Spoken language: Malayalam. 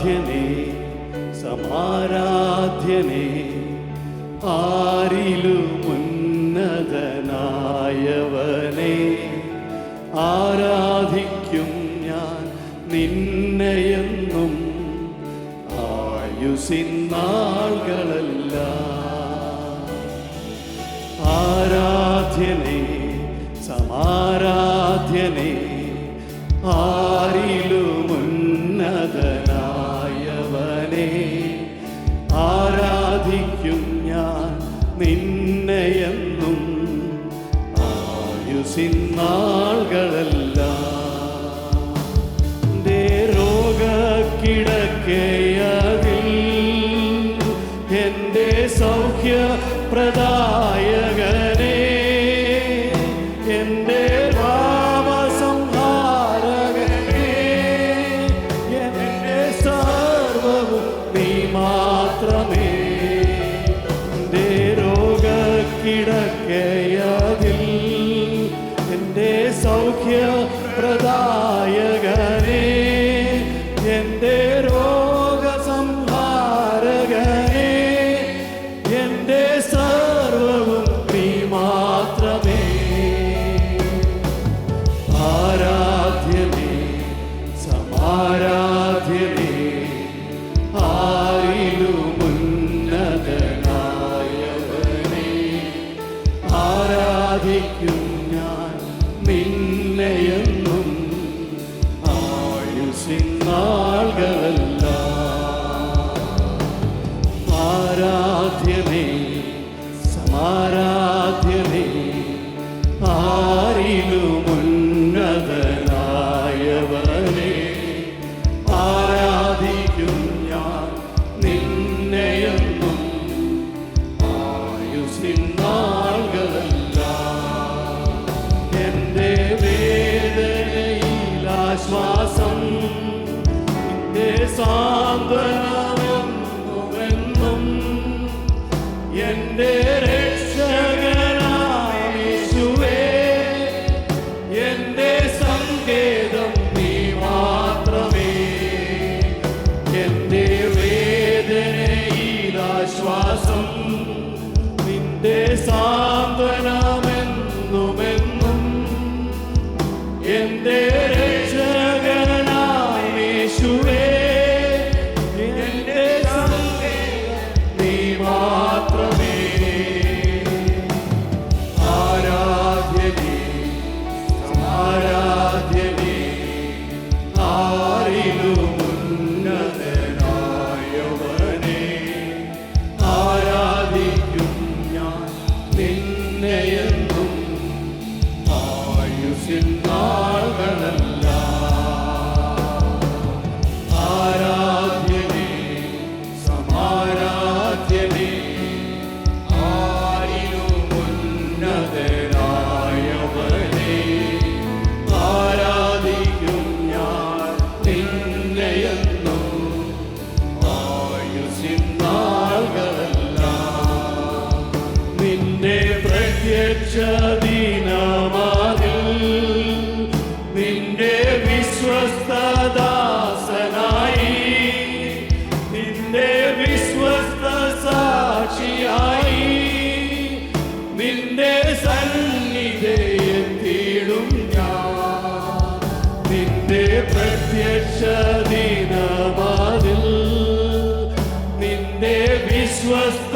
ആരാധ്യനേ സമാരാധ്യനേ ആരിലുമുന്നതനായവനെ ആരാധിക്കും ഞാൻ നിന്നെയെന്നും ആയുസിന്നാളുകളല്ല ആരാധ്യനേ സമാരാധ്യനേ ആ ആരാധിക്കും ഞാൻ നിന്നെയെന്നും ആയുസിന്നാളുകളെല്ലാം രോഗക്കിടക്കയതിൽ എന്റെ സൗഖ്യ പ്രദായകനെ രോഗക്കിടക്കയതിൽ എന്റെ സൗഖ്യ പ്രദായകനെ എന്റെ രോഗസംഹാരകനെ എന്റെ സർവവും നീ മാത്രമേ ആരാധ്യമേ സമാരാധ്യനേ ഞാൻ നിന്നെയെന്നും ആയുസിന്നാളുകളല്ല ആരാധ്യനേ സമാരാധ്യനേ ആശ്വാസം. നിന്റെ സാന്ത്വനമെന്നും എന്റെ എന്റെ സങ്കേതം സാന്ത്വനമെന്നുമെന്നും in all the. നിന്റെ സന്നിധയെത്തിയിടും ഞാൻ. നിന്റെ പ്രത്യക്ഷ ദിനമാതിൽ നിന്റെ വിശ്വസ്തദാസനായി